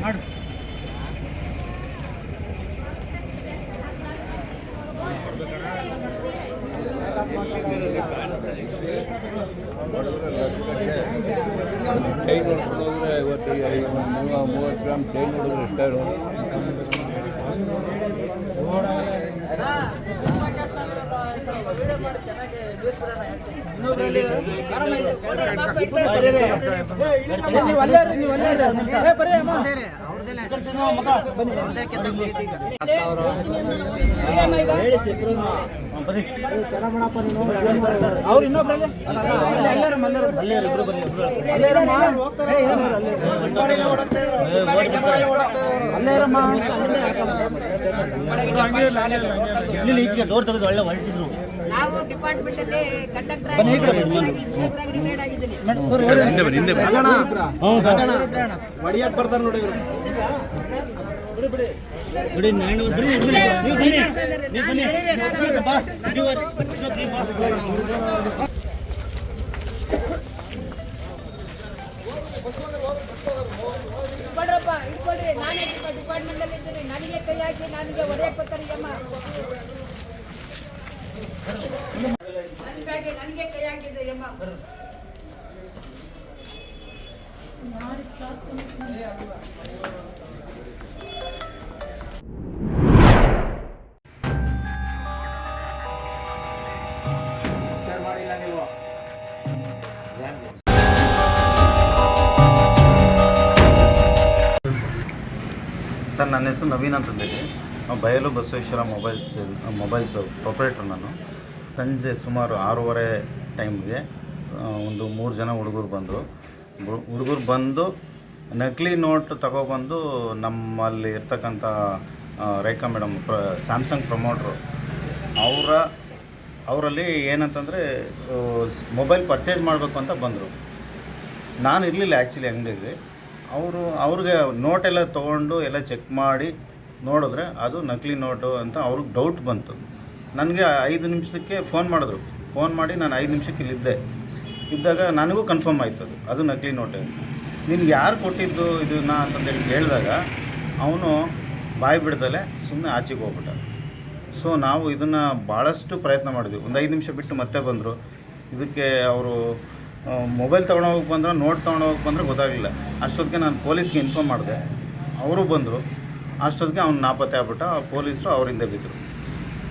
ಮಾಡು ಕೈ ನೋಡ್ಕೊಂಡು ಹೋದರೆ ಮೂವತ್ತು ಗ್ರಾಮ್ ಕೈ ನೋಡಿದ್ರೆ ಇಷ್ಟ ನೋಡಿ ಅವ್ರು ಇನ್ನೊಬ್ರಲ್ಲಿ? ಎಲ್ಲರೂ ಅಲ್ಲೇರಮ್ಮ ಇಲ್ಲಿ ಈಚೆಗೆ ಡೋರ್ ತೆಗೆದು ಒಳ್ಳೆ ಹೊರಟಿದ್ರು. ನಾವು ಡಿಪಾರ್ಟ್ಮೆಂಟ್ ಅಲ್ಲಿ ಕಂಡಕ್ಟರ್ ಆಗಿದ್ದೀನಿ ಹೊಡಿಯಕ್ ಬರ್ತಾರೆ ನೋಡಿ ಇವರು. ಇಟ್ಕೊಡ್ರಪ್ಪ ಇಟ್ಕೊಡ್ರಿ ನಾನೇ ಡಿಪಾರ್ಟ್ಮೆಂಟ್ ಅಲ್ಲಿ ಇದ್ದೀನಿ. ನನಗೆ ಕೈ ಹಾಕಿ ನನಗೆ ಹೊಡೆಯಕ್ ಬರ್ತಾರೆ ಅಮ್ಮ ಸರ್ ನನ್ನ ಹೆಸರು ನವೀನ್ ಅಂತಂದೇಳಿ ನಾವು ಬಯಲು ಬಸವೇಶ್ವರ ಮೊಬೈಲ್ಸ್ ಮೊಬೈಲ್ಸ್ ಪ್ರೊಪ್ರೇಟ್ರ್ ನಾನು. ಸಂಜೆ ಸುಮಾರು ಆರೂವರೆ ಟೈಮ್ಗೆ ಒಂದು ಮೂರು ಜನ ಹುಡುಗರು ಬಂದರು. ಹುಡುಗರು ಬಂದು ನಕಲಿ ನೋಟ್ ತಗೊಬಂದು ನಮ್ಮಲ್ಲಿ ಇರ್ತಕ್ಕಂಥ ರೇಖಾ ಮೇಡಮ್, ಪ್ರ, ಸ್ಯಾಮ್ಸಂಗ್ ಪ್ರಮೋಟ್ರು, ಅವರ, ಅವರಲ್ಲಿ ಏನಂತಂದರೆ ಮೊಬೈಲ್ ಪರ್ಚೇಸ್ ಮಾಡಬೇಕು ಅಂತ ಬಂದರು. ನಾನು ಇರಲಿಲ್ಲ ಆ್ಯಕ್ಚುಲಿ ಅಂಗಡಿಗೆ. ಅವರು, ಅವ್ರಿಗೆ ನೋಟೆಲ್ಲ ತೊಗೊಂಡು ಎಲ್ಲ ಚೆಕ್ ಮಾಡಿ ನೋಡಿದ್ರೆ ಅದು ನಕಲಿ ನೋಟು ಅಂತ ಅವ್ರಿಗೆ ಡೌಟ್ ಬಂತು. ನನಗೆ ಐದು ನಿಮಿಷಕ್ಕೆ ಫೋನ್ ಮಾಡಿದ್ರು. ಫೋನ್ ಮಾಡಿ ನಾನು ಐದು ನಿಮಿಷಕ್ಕೆ ಇಲ್ಲಿದ್ದೆ. ಇದ್ದಾಗ ನನಗೂ ಕನ್ಫರ್ಮ್ ಆಯ್ತು ಅದು. ಅದು ನಕಲಿ ನೋಟೆ ನಿನ್ಗೆ ಯಾರು ಕೊಟ್ಟಿದ್ದು ಇದನ್ನ ಅಂತಂದೇಳಿ ಕೇಳಿದಾಗ ಅವನು ಬಾಯಿ ಬಿಡ್ದಲೆ ಸುಮ್ಮನೆ ಆಚೆಗೆ ಹೋಗ್ಬಿಟ್ಟ. ಸೊ ನಾವು ಇದನ್ನು ಭಾಳಷ್ಟು ಪ್ರಯತ್ನ ಮಾಡಿದ್ವಿ. ಒಂದು ಐದು ನಿಮಿಷ ಬಿಟ್ಟು ಮತ್ತೆ ಬಂದರು. ಇದಕ್ಕೆ ಅವರು ಮೊಬೈಲ್ ತೊಗೊಂಡೋಗಕ್ಕೆ ಬಂದ್ರೆ ನೋಟ್ ತೊಗೊಂಡೋಗಕ್ಕೆ ಬಂದರೆ ಗೊತ್ತಾಗಲಿಲ್ಲ. ಅಷ್ಟೊತ್ತಿಗೆ ನಾನು ಪೊಲೀಸ್ಗೆ ಇನ್ಫಾರ್ಮ್ ಮಾಡಿದೆ. ಅವರು ಬಂದರು. ಅಷ್ಟೊತ್ತಿಗೆ ಅವ್ನು ನಾಪತ್ತೆ ಆಗ್ಬಿಟ್ಟ, ಪೊಲೀಸರು ಅವರಿಂದ ಬಿದ್ದರು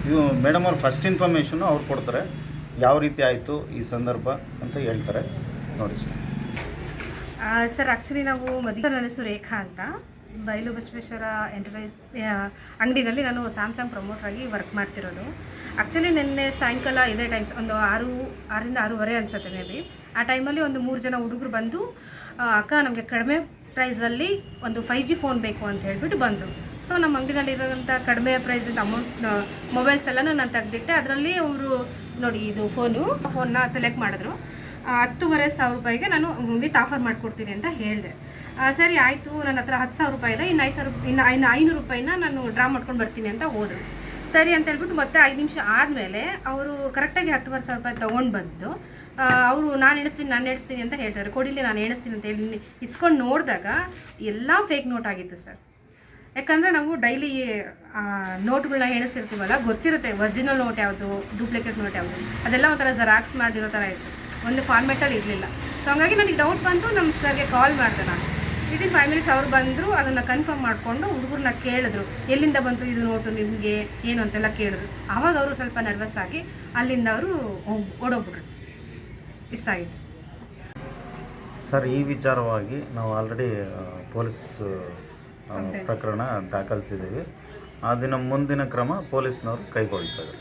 ಇದು ಮೇಡಮ್ ಅವ್ರು ಫಸ್ಟ್ ಇನ್ಫಾರ್ಮೇಷನು ಅವ್ರು ಕೊಡ್ತಾರೆ, ಯಾವ ರೀತಿ ಆಯಿತು ಈ ಸಂದರ್ಭ ಅಂತ ಹೇಳ್ತಾರೆ. ನೋಡಿ ಸರ್. ಸರ್ ಆ್ಯಕ್ಚುಲಿ ನಾವು ಮದುವೆ ನನ್ನ ಹೆಸರು ರೇಖಾ ಅಂತ. ಬಯಲು ಬಸವೇಶ್ವರ ಎಂಟರ್ಪ್ರೈಸ್ ಅಂಗಡಿನಲ್ಲಿ ನಾನು ಸ್ಯಾಮ್ಸಂಗ್ ಪ್ರಮೋಟ್ರಾಗಿ ವರ್ಕ್ ಮಾಡ್ತಿರೋದು. ಆ್ಯಕ್ಚುಲಿ ನಿನ್ನೆ ಸಾಯಂಕಾಲ ಇದೇ ಟೈಮ್ಸ್ ಒಂದು ಆರು ಆರರಿಂದ ಆರೂವರೆ ಅನಿಸುತ್ತೆ ಮೇ ಬಿ. ಆ ಟೈಮಲ್ಲಿ ಒಂದು ಮೂರು ಜನ ಹುಡುಗರು ಬಂದು ಅಕ್ಕ ನಮಗೆ ಕಡಿಮೆ ಪ್ರೈಸಲ್ಲಿ ಒಂದು ಫೈ ಜಿ ಫೋನ್ ಬೇಕು ಅಂತ ಹೇಳ್ಬಿಟ್ಟು ಬಂದರು. ಸೊ ನಮ್ಮ ಅಂಗಡಿನಲ್ಲಿರೋಂಥ ಕಡಿಮೆ ಪ್ರೈಸಿಂದ ಅಮೌಂಟ್ ಮೊಬೈಲ್ಸ್ ಎಲ್ಲನೂ ನಾನು ತೆಗೆದಿಟ್ಟೆ. ಅದರಲ್ಲಿ ಅವರು ನೋಡಿ, ಇದು ಫೋನು ಫೋನ್ನ ಸೆಲೆಕ್ಟ್ ಮಾಡಿದ್ರು. ಹತ್ತೂವರೆ ಸಾವಿರ ರೂಪಾಯಿಗೆ ನಾನು ವಿತ್ ಆಫರ್ ಮಾಡಿಕೊಡ್ತೀನಿ ಅಂತ ಹೇಳಿದೆ. ಸರಿ, ಆಯಿತು. ನನ್ನ ಹತ್ರ ಹತ್ತು ಸಾವಿರ ರೂಪಾಯಿ ಇದೆ. ಇನ್ನು ಐದು ಸಾವಿರ, ಇನ್ನು ಇನ್ನು ಐನೂರು ರೂಪಾಯಿನ ನಾನು ಡ್ರಾ ಮಾಡ್ಕೊಂಡು ಬರ್ತೀನಿ ಅಂತ ಹೋದರು. ಸರಿ ಅಂತ ಹೇಳ್ಬಿಟ್ಟು ಮತ್ತೆ ಐದು ನಿಮಿಷ ಆದಮೇಲೆ ಅವರು ಕರೆಕ್ಟಾಗಿ ಹತ್ತುವರೆ ಸಾವಿರ ರೂಪಾಯಿ ತೊಗೊಂಡು ಬಂದು ಅವರು ನಾನು ಎಣಿಸ್ತೀನಿ ನಾನು ಎಣಿಸ್ತೀನಿ ಅಂತ ಹೇಳ್ತಾರೆ. ಕೊಡಿಲಿ, ನಾನು ಎಣಿಸ್ತೀನಿ ಅಂತ ಹೇಳಿ ಇಸ್ಕೊಂಡು ನೋಡಿದಾಗ ಎಲ್ಲ ಫೇಕ್ ನೋಟ್ ಆಗಿತ್ತು ಸರ್. ಯಾಕಂದರೆ ನಾವು ಡೈಲಿ ನೋಟ್ಗಳನ್ನ ಎಣಿಸ್ತಿರ್ತೀವಲ್ಲ, ಗೊತ್ತಿರುತ್ತೆ ಒರಿಜಿನಲ್ ನೋಟ್ ಯಾವುದು ಡೂಪ್ಲಿಕೇಟ್ ನೋಟ್ ಯಾವುದು. ಅದೆಲ್ಲ ಒಂಥರ ಜೆರಾಕ್ಸ್ ಮಾಡಿರೋ ಥರ ಇತ್ತು. ಒಂದು ಫಾರ್ಮೆಟಲ್ಲಿ ಇರಲಿಲ್ಲ. ಸೊ ಹಂಗಾಗಿ ನನಗೆ ಡೌಟ್ ಬಂತು ನಮ್ಮ ಸರ್ಗೆ ಕಾಲ್ ಮಾಡಿದೆ ನಾನು. ವಿದಿನ್ ಫೈವ್ ಮಿನಿಟ್ಸ್ ಅವ್ರು ಬಂದರು ಅದನ್ನು ಕನ್ಫರ್ಮ್ ಮಾಡಿಕೊಂಡು ಹುಡುಗರನ್ನ ಕೇಳಿದ್ರು ಎಲ್ಲಿಂದ ಬಂತು ಇದು ನೋಟು ನಿಮಗೆ ಏನು ಅಂತೆಲ್ಲ ಕೇಳಿದ್ರು. ಆವಾಗ ಅವರು ಸ್ವಲ್ಪ ನರ್ವಸ್ ಆಗಿ ಅಲ್ಲಿಂದ ಅವರು ಓಡೋಗ್ಬಿಟ್ರು ಸರ್. ಇಷ್ಟ ಆಯಿತು ಸರ್ ಈ ವಿಚಾರವಾಗಿ ನಾವು ಆಲ್ರೆಡಿ ಪೊಲೀಸ್ ಆ, ಪ್ರಕರಣ ದಾಖಲಿಸಿದ್ದೀವಿ. ಅದನ್ನು ಮುಂದಿನ ಕ್ರಮ ಪೊಲೀಸ್ನವರು ಕೈಗೊಳ್ತಾರೆ.